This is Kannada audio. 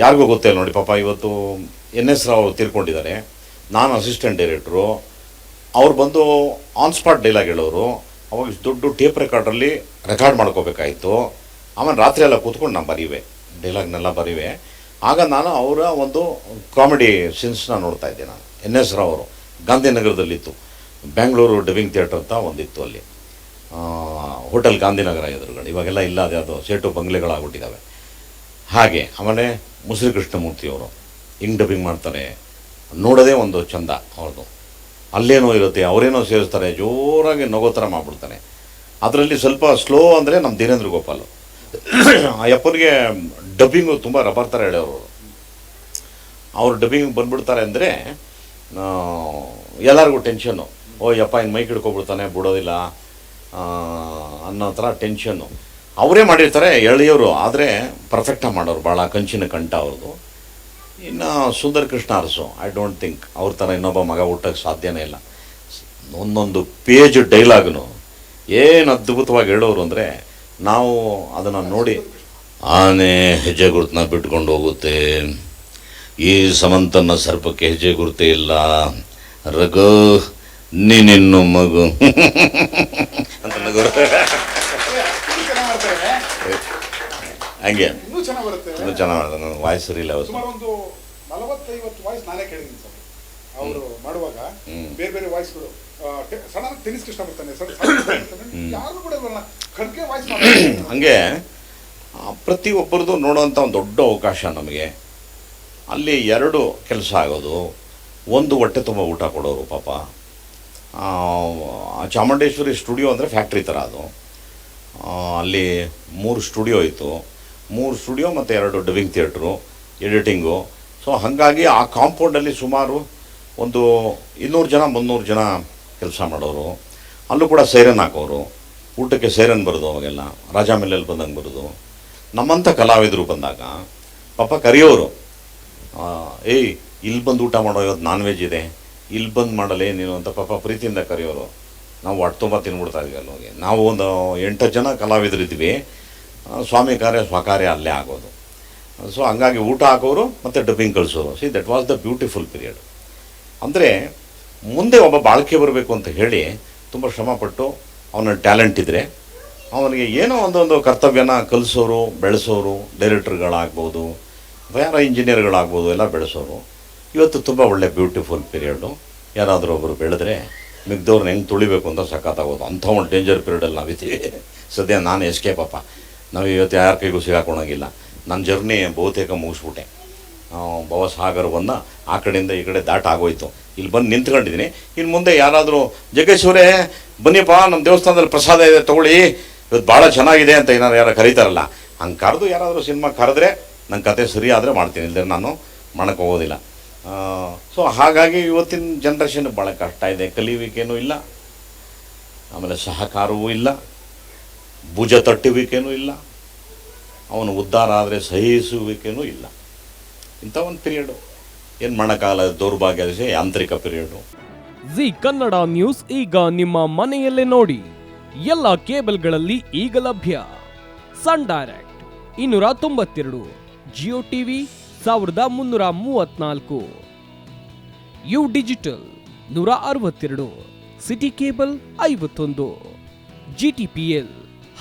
ಯಾರಿಗೂ ಗೊತ್ತಿಲ್ಲ ನೋಡಿ ಪಾಪ, ಇವತ್ತು ಎನ್ ಎಸ್ ರಾವ್ ಅವ್ರು ತೀರ್ಕೊಂಡಿದ್ದಾರೆ. ನಾನು ಅಸಿಸ್ಟೆಂಟ್ ಡೈರೆಕ್ಟ್ರು ಅವ್ರು ಬಂದು ಆನ್ ಸ್ಪಾಟ್ ಡೈಲಾಗ್ ಹೇಳೋರು. ಅವಾಗ ದೊಡ್ಡ ಟೇಪ್ ರೆಕಾರ್ಡಲ್ಲಿ ರೆಕಾರ್ಡ್ ಮಾಡ್ಕೋಬೇಕಾಯಿತು. ಆಮೇಲೆ ರಾತ್ರಿ ಎಲ್ಲ ಕೂತ್ಕೊಂಡು ನಾನು ಬರೀವೆ. ಡೈಲಾಗ್ನೆಲ್ಲ ಬರೀವೆ. ಆಗ ನಾನು ಅವರ ಒಂದು ಕಾಮಿಡಿ ಸೀನ್ಸ್ನ ನೋಡ್ತಾ ಇದ್ದೆ ನಾನು. ಎನ್ ಎಸ್ ರಾವ್ ಅವರು. ಗಾಂಧಿನಗರದಲ್ಲಿತ್ತು ಬೆಂಗಳೂರು ಡಬ್ಬಿಂಗ್ ಥಿಯೇಟರ್ ಅಂತ ಒಂದಿತ್ತು ಅಲ್ಲಿ. ಹೋಟೆಲ್ ಗಾಂಧಿನಗರ ಎದುರುಗಡೆ. ಇವಾಗೆಲ್ಲ ಇಲ್ಲ ಅದ್ಯಾವುದೋ ಸೇಟು ಬಂಗ್ಲೆಗಳಾಗ್ಬಿಟ್ಟಿದ್ದಾವೆ ಹಾಗೆ, ಆಮೇಲೆ ಮುಸಿರಿ ಕೃಷ್ಣಮೂರ್ತಿಯವರು ಹಿಂಗೆ ಡಬ್ಬಿಂಗ್ ಮಾಡ್ತಾರೆ. ನೋಡೋದೇ ಒಂದು ಚಂದ ಅವ್ರದ್ದು ಅಲ್ಲೇನೋ ಇರುತ್ತೆ, ಅವರೇನೋ ಸೇರಿಸ್ತಾರೆ ಜೋರಾಗಿ ನಗೋ ಥರ ಮಾಡ್ಬಿಡ್ತಾನೆ. ಅದರಲ್ಲಿ ಸ್ವಲ್ಪ ಸ್ಲೋ ಅಂದರೆ ನಮ್ಮ ದೀನೇಂದ್ರ ಗೋಪಾಲ್. ಆ ಯಪ್ಪನಿಗೆ ಡಬ್ಬಿಂಗು ತುಂಬ ರಬ್ಬರ್ ಥರ ಹೇಳೋರು ಅವ್ರು. ಡಬ್ಬಿಂಗ್ ಬಂದ್ಬಿಡ್ತಾರೆ ಅಂದರೆ ಎಲ್ಲರಿಗೂ ಟೆನ್ಷನ್ನು ಓ, ಯಪ್ಪ ಇನ್ನು ಮೈಕ್ ಹಿಡ್ಕೊಬಿಡ್ತಾನೆ, ಬಿಡೋದಿಲ್ಲ. ಅನ್ನೋ ಥರ ಟೆನ್ಷನ್ನು ಅವರೇ ಮಾಡಿರ್ತಾರೆ ಎಳೆಯವರು ಆದರೆ ಪರ್ಫೆಕ್ಟಾಗಿ ಮಾಡೋರು ಭಾಳ ಕಂಚಿನ ಕಂಠ ಅವ್ರದ್ದು ಇನ್ನು Sundar Krishna Arasu I don't think ಅವ್ರ ಥರ ಇನ್ನೊಬ್ಬ ಮಗ ಹುಟ್ಟಕ್ಕೆ ಸಾಧ್ಯನೇ ಇಲ್ಲ. ಒಂದೊಂದು ಪೇಜ್ ಡೈಲಾಗ್ನು ಏನು ಅದ್ಭುತವಾಗಿ ಹೇಳೋರು ಅಂದರೆ, ನಾವು ಅದನ್ನು ನೋಡಿ, ಆನೆ ಹೆಜ್ಜೆ ಗುರುತನ್ನ ಬಿಟ್ಕೊಂಡು ಹೋಗುತ್ತೆ. ಈ ಸಮಂತನ ಸರ್ಪಕ್ಕೆ ಹೆಜ್ಜೆ ಗುರುತೇ ಇಲ್ಲ. ರಘು ನೀನಿನ್ನು ಮಗು. ಅಂತ ನಗೋರು ಇನ್ನೂ ಚೆನ್ನಾಗಿ ಮಾಡ್ತಾರೆ ಹಂಗೆ. ಇನ್ನೂ ಚೆನ್ನಾಗಿ ಬರುತ್ತೆ. ತುಂಬ ಚೆನ್ನಾಗಿ ನನ್ನ ವಾಯ್ಸ್ ಸರಿಯಿಲ್ಲ ಅವತ್ತು. ಸುಮಾರು ಒಂದು ನಲವತ್ತೈವತ್ತು ವಾಯ್ಸ್ ನಾನೇ ಕೇಳಿದ್ದೀನಿ ಸರ್. ಅವರು ಮಾಡುವಾಗ. ಬೇರೆ ಬೇರೆ ವಾಯ್ಸ್ಗಳು ಸಡನ್ ತಿನ್ನಿಸ್ ಕೃಷ್ಣ ಬರ್ತಾನೆ ಸರ್ ಯಾರು ಕೂಡ ಖಡ್ಗೆ ವಾಯ್ಸ್ ಹಂಗೆ ಪ್ರತಿ ಪ್ರತಿಯೊಬ್ಬರದು ನೋಡೋವಂಥ ಒಂದು ದೊಡ್ಡ ಅವಕಾಶ ನಮಗೆ. ಅಲ್ಲಿ ಎರಡು ಕೆಲಸ ಆಗೋದು. ಒಂದು ಹೊಟ್ಟೆ ತುಂಬ ಊಟ ಕೊಡೋರು ಪಾಪ. ಚಾಮುಂಡೇಶ್ವರಿ ಸ್ಟುಡಿಯೋ ಅಂದರೆ ಫ್ಯಾಕ್ಟ್ರಿ ಥರ ಅದು. ಅಲ್ಲಿ ಮೂರು ಸ್ಟುಡಿಯೋ ಇತ್ತು. ಮೂರು ಸ್ಟುಡಿಯೋ ಮತ್ತು ಎರಡು ಡಬ್ಬಿಂಗ್ ಥಿಯೇಟ್ರು, ಎಡಿಟಿಂಗು. ಸೊ ಹಾಗಾಗಿ ಆ ಕಾಂಪೌಂಡಲ್ಲಿ ಸುಮಾರು ಒಂದು ಇನ್ನೂರು ಜನ, ಮುನ್ನೂರು ಜನ ಕೆಲಸ ಮಾಡೋರು. ಅಲ್ಲೂ ಕೂಡ ಸೈರನ್ ಹಾಕೋರು. ಊಟಕ್ಕೆ ಸೈರನ್ ಬರೋದು ಅವಾಗೆಲ್ಲ. ರಾಜಾ ಮೆಲ್ಲಲ್ಲಿ ಬಂದಂಗೆ ಬರೋದು. ನಮ್ಮಂಥ ಕಲಾವಿದರು ಬಂದಾಗ, ಪಾಪ ಕರೆಯೋರು. ಏಯ್ ಇಲ್ಲಿ ಬಂದು ಊಟ ಮಾಡೋ ಇವತ್ತು ನಾನ್ ವೆಜ್ ಇದೆ. ಇಲ್ಲಿ ಬಂದು ಮಾಡಲೇ ನೀನು ಅಂತ ಪಾಪ ಪ್ರೀತಿಯಿಂದ ಕರೆಯೋರು. ನಾವು ಹೊಟ್ಟೆ ತುಂಬ ತಿನ್ಬಿಡ್ತಾ ಇದ್ವಿ ಅಲ್ಲಿ ಹೋಗಿ ನಾವು ಒಂದು ಎಂಟು ಜನ ಕಲಾವಿದರಿದ್ವಿ. ಸ್ವಾಮಿ ಕಾರ್ಯ ಸ್ವಕಾರ್ಯ ಅಲ್ಲೇ ಆಗೋದು. ಸೊ ಹಂಗಾಗಿ ಊಟ ಹಾಕೋರು ಮತ್ತು dubbing ಕಳಿಸೋರು. See that was the beautiful period ಅಂದರೆ, ಮುಂದೆ ಒಬ್ಬ ಬಾಳಿಕೆ ಬರಬೇಕು ಅಂತ ಹೇಳಿ ತುಂಬ ಶ್ರಮಪಟ್ಟು ಅವನ ಟ್ಯಾಲೆಂಟ್ ಇದ್ದರೆ ಅವನಿಗೆ ಏನೋ ಒಂದೊಂದು ಕರ್ತವ್ಯನ ಕಲಿಸೋರು, ಬೆಳೆಸೋರು, ಡೈರೆಕ್ಟ್ರ್ಗಳಾಗ್ಬೋದು ಬೇರೆ ಯಾರೋ ಇಂಜಿನಿಯರ್ಗಳಾಗ್ಬೋದು, ಎಲ್ಲ ಬೆಳೆಸೋರು. ಇವತ್ತು ತುಂಬ ಒಳ್ಳೆ ಬ್ಯೂಟಿಫುಲ್ ಪೀರಿಯಡು ಯಾರಾದರೂ ಒಬ್ಬರು ಬೆಳೆದ್ರೆ ಮಿಗ್ದವ್ರನ್ನ ಹೆಂಗೆ ತುಳಿಬೇಕು ಅಂತ ಸಖತ್ತಾಗೋದು. ಅಂಥ ಒಂದು ಡೇಂಜರ್ ಪೀರಿಯಡಲ್ಲಿ ನಾವಿದ್ದೀವಿ. ಸದ್ಯ ನಾನು ಎಸ್ಕೇಪ್ ಅಪ್ಪ. ನಾವು ಇವತ್ತು ಯಾರ ಕೈಗೂ ಸಿಗಾಕೊಳಂಗಿಲ್ಲ. ನನ್ನ ಜರ್ನಿ ಬಹುತೇಕ ಮುಗಿಸ್ಬಿಟ್ಟೆ. ಭವಸಾಗರವನ್ನು ಆ ಕಡೆಯಿಂದ ಈ ಕಡೆ ದಾಟ ಆಗೋಯ್ತು. ಇಲ್ಲಿ ಬಂದು ನಿಂತ್ಕೊಂಡಿದ್ದೀನಿ ಇನ್ನು ಮುಂದೆ ಯಾರಾದರೂ ಜಗೇಶ್ವರೇ ಬನ್ನಿಪ್ಪ ನಮ್ಮ ದೇವಸ್ಥಾನದಲ್ಲಿ ಪ್ರಸಾದ ಇದೆ, ತಗೊಳ್ಳಿ. ಇವತ್ತು ಭಾಳ ಚೆನ್ನಾಗಿದೆ ಅಂತ ಏನಾರು ಯಾರು ಕರೀತಾರಲ್ಲ, ಹಂಗೆ ಕರೆದು ಯಾರಾದರೂ ಸಿನಿಮಾ ಕರೆದ್ರೆ ನನ್ನ ಕತೆ ಸರಿ ಆದರೆ ಮಾಡ್ತೀನಿ. ಇಲ್ಲದೆ ನಾನು ಮಾಡೋಕ್ಕೆ ಹೋಗೋದಿಲ್ಲ. ಸೊ ಹಾಗಾಗಿ ಇವತ್ತಿನ ಜನ್ರೇಷನ್ ಭಾಳ ಕಷ್ಟ ಇದೆ. ಕಲಿಯುವಿಕೆನೂ ಇಲ್ಲ. ಆಮೇಲೆ ಸಹಕಾರವೂ ಇಲ್ಲ. ಭುಜ ತಟ್ಟುವಿಕೆನೂ ಇಲ್ಲ. ಅವನು ಉದ್ಧಾರ ಆದರೆ ಸಹಿಸುವಿಕೆನೂ ಇಲ್ಲ. ಇಂಥ ಒಂದು ಪೀರಿಯಡು ಏನು ಮಾಡೋಕ್ಕಾಗಲ್ಲ ದೌರ್ಭಾಗ್ಯ ಯಾಂತ್ರಿಕ ಪೀರಿಯಡು ಜಿ ಕನ್ನಡ ನ್ಯೂಸ್ ಈಗ ನಿಮ್ಮ ಮನೆಯಲ್ಲೇ ನೋಡಿ. ಎಲ್ಲ ಕೇಬಲ್ಗಳಲ್ಲಿ ಈಗ ಲಭ್ಯ. ಸನ್ ಡೈರೆಕ್ಟ್ ಇನ್ನೂರ ತೊಂಬತ್ತೆರಡು, ಜಿಯೋ ಟಿವಿ ಸಾವಿರದ ಮುನ್ನೂರ ಮೂವತ್ನಾಲ್ಕು. ಯು ಡಿಜಿಟಲ್ ನೂರ ಅರವತ್ತೆರಡು, ಸಿಟಿ ಕೇಬಲ್ ಐವತ್ತೊಂದು ಜಿಟಿಪಿಎಲ್